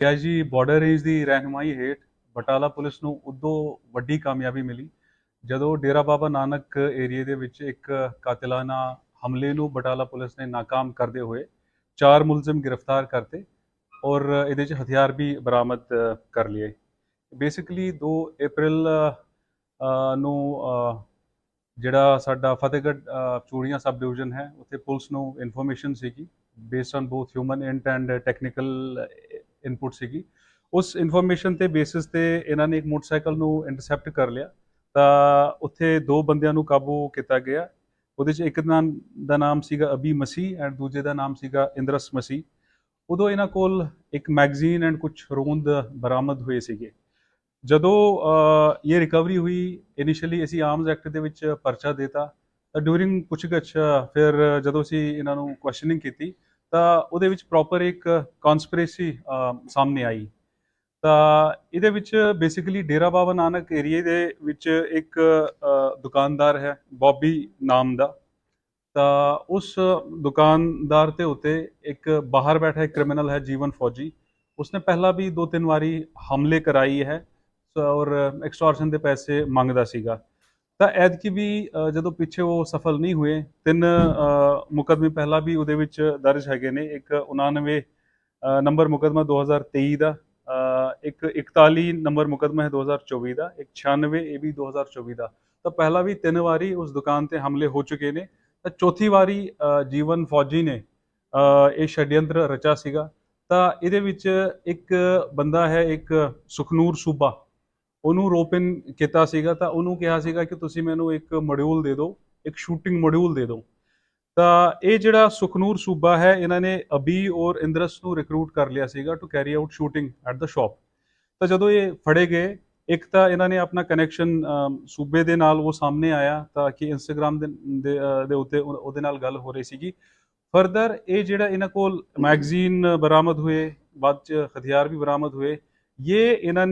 ਜੀ border range ਦੀ ਰਹਿਨੁਮਾਈ ਹੇਠ Batala police ਨੂੰ ਉਦੋਂ ਵੱਡੀ ਕਾਮਯਾਬੀ ਮਿਲੀ ਜਦੋਂ ਡੇਰਾ ਬਾਬਾ ਨਾਨਕ ਏਰੀਏ ਦੇ ਵਿੱਚ ਇੱਕ ਕਾਤਿਲਾਨਾ ਹਮਲੇ ਨੂੰ ਬਟਾਲਾ ਪੁਲਿਸ ਨੇ ਨਾਕਾਮ ਕਰਦੇ ਹੋਏ ਚਾਰ ਮੁਲਜ਼ਮ ਗ੍ਰਿਫਤਾਰ ਕਰਤੇ ਔਰ ਇਹਦੇ ਚ ਹਥਿਆਰ ਵੀ ਬਰਾਮਦ ਕਰ ਲਏ। ਬੇਸਿਕਲੀ 2 ਅਪ੍ਰੈਲ ਨੂੰ ਜਿਹੜਾ ਸਾਡਾ ਫਤਿਹਗੜ੍ਹ ਚੂੜੀਆਂ ਸਬ ਡਿਵੀਜ਼ਨ ਹੈ, ਉੱਥੇ ਪੁਲਿਸ ਨੂੰ ਇਨਫੋਰਮੇਸ਼ਨ ਸੀਗੀ based on both human int and technical input ਸੀਗੀ। ਉਸ ਇਨਫੋਰਮੇਸ਼ਨ ਤੇ ਬੇਸਿਸ ਤੇ ਇਹਨਾਂ ਨੇ ਇੱਕ ਮੋਟਰਸਾਈਕਲ ਨੂੰ ਇੰਟਰਸੈਪਟ ਕਰ ਲਿਆ। ਤਾਂ ਉੱਥੇ ਦੋ ਬੰਦਿਆਂ ਨੂੰ ਕਾਬੂ ਕੀਤਾ ਗਿਆ। ਉਹਦੇ ਚ ਇੱਕ ਦਾ ਨਾਮ ਸੀਗਾ ਅਬੀ ਮਸੀਹ ਐਂਡ ਦੂਜੇ ਦਾ ਨਾਮ ਸੀਗਾ ਇੰਦਰਸ ਮਸੀਹ। ਉਦੋਂ ਇਹਨਾਂ ਕੋਲ ਇੱਕ ਮੈਗਜ਼ੀਨ ਐਂਡ ਕੁਝ ਰੋਂਦ ਬਰਾਮਦ ਹੋਏ ਸੀਗੇ। ਜਦੋਂ ਇਹ ਰਿਕਵਰੀ ਹੋਈ ਇਨੀਸ਼ੀਅਲੀ ਅਸੀਂ ਆਰਮਸ ਐਕਟ ਦੇ ਵਿੱਚ ਪਰਚਾ ਦੇਤਾ। ਤਾਂ ਡਿਊਰਿੰਗ ਪੁੱਛਗਿੱਛ, ਫਿਰ ਜਦੋਂ ਅਸੀਂ ਇਹਨਾਂ ਨੂੰ ਕੁਐਸਚਨਿੰਗ ਕੀਤੀ ਤਾਂ ਉਹਦੇ ਵਿੱਚ ਪ੍ਰੋਪਰ ਇੱਕ ਕਨਸਪੀਰੇਸੀ ਸਾਹਮਣੇ ਆਈ। ਤਾਂ ਇਹਦੇ ਵਿੱਚ ਬੇਸਿਕਲੀ ਡੇਰਾ ਬਾਬਾ ਨਾਨਕ ਏਰੀਏ ਦੇ ਵਿੱਚ ਇੱਕ ਦੁਕਾਨਦਾਰ ਹੈ, ਬੌਬੀ ਨਾਮ ਦਾ। ਤਾਂ ਉਸ ਦੁਕਾਨਦਾਰ ਤੇ ਉੱਤੇ ਇੱਕ ਬਾਹਰ ਬੈਠਾ ਇੱਕ ਕ੍ਰਿਮੀਨਲ ਹੈ, ਜੀਵਨ ਫੌਜੀ। ਉਸਨੇ ਪਹਿਲਾਂ ਵੀ ਦੋ ਤਿੰਨ ਵਾਰੀ ਹਮਲੇ ਕਰਾਈ ਹੈ, ਸੋ ਔਰ ਐਕਸਟੋਰਸ਼ਨ ਦੇ ਪੈਸੇ ਮੰਗਦਾ ਸੀਗਾ। ਤਾਂ ਐਤਕੀ ਵੀ ਜਦੋਂ ਪਿੱਛੇ ਉਹ ਸਫਲ ਨਹੀਂ ਹੋਏ ਤਿੰਨ ਅ, ਮੁਕੱਦਮੇ ਪਹਿਲਾਂ ਵੀ ਉਹਦੇ ਵਿੱਚ ਦਰਜ ਹੈਗੇ ਨੇ। ਇੱਕ 99 ਨੰਬਰ ਮੁਕੱਦਮਾ 2023 ਦਾ ਇੱਕ 41 ਨੰਬਰ ਮੁਕੱਦਮਾ ਹੈ 2024 ਦਾ ਇੱਕ 96 ਇਹ ਵੀ 2024 ਦਾ। ਤਾਂ ਪਹਿਲਾਂ ਵੀ ਤਿੰਨ ਵਾਰੀ ਉਸ ਦੁਕਾਨ ਤੇ ਹਮਲੇ ਹੋ ਚੁੱਕੇ ਨੇ। ਤਾਂ ਚੌਥੀ ਵਾਰੀ ਜੀਵਨ ਫੌਜੀ ਨੇ ਇਹ ਛੱਡਯੰਤਰ ਰਚਾ ਸੀਗਾ। ਤਾਂ ਇਹਦੇ ਵਿੱਚ ਇੱਕ ਬੰਦਾ ਹੈ ਇੱਕ ਸੁਖਨੂਰ ਸੂਬਾ। ਉਹਨੂੰ ਰੋਪਿਨ ਕੀਤਾ ਸੀਗਾ ਤਾਂ ਉਹਨੂੰ ਕਿਹਾ ਸੀਗਾ ਕਿ ਤੁਸੀਂ ਮੈਨੂੰ ਇੱਕ ਮੋਡਿਊਲ ਦੇ ਦਿਓ, ਇੱਕ ਸ਼ੂਟਿੰਗ ਮੋਡਿਊਲ ਦੇ ਦਿਓ। ਤਾਂ ਇਹ ਜਿਹੜਾ ਸੁਖਨੂਰ ਸੂਬਾ ਹੈ, ਇਹਨਾਂ ਨੇ ਅਬੀ ਔਰ ਇੰਦਰਸ ਨੂੰ ਰਿਕਰੂਟ ਕਰ ਲਿਆ ਸੀਗਾ to carry out shooting at the shop ਤਾਂ ਜਦੋਂ ਇਹ ਫੜੇ ਗਏ, ਇੱਕ ਤਾਂ ਇਹਨਾਂ ਨੇ ਆਪਣਾ ਕਨੈਕਸ਼ਨ ਸੂਬੇ ਦੇ ਨਾਲ ਉਹ ਸਾਹਮਣੇ ਆਇਆ ਤਾਂ ਕਿ ਇੰਸਟਾਗ੍ਰam ਦੇ ਉੱਤੇ ਉਹਦੇ ਨਾਲ ਗੱਲ ਹੋ ਰਹੀ ਸੀਗੀ। ਫਰਦਰ ਇਹ ਜਿਹੜਾ ਇਹਨਾਂ ਕੋਲ ਮੈਗਜ਼ੀਨ ਬਰਾਮਦ ਹੋਏ, ਬਾਅਦ ਚ ਹਥਿਆਰ ਵੀ ਬਰਾਮਦ ਹੋਏ, ਇਹ ਇਹਨਾਂ ਨੇ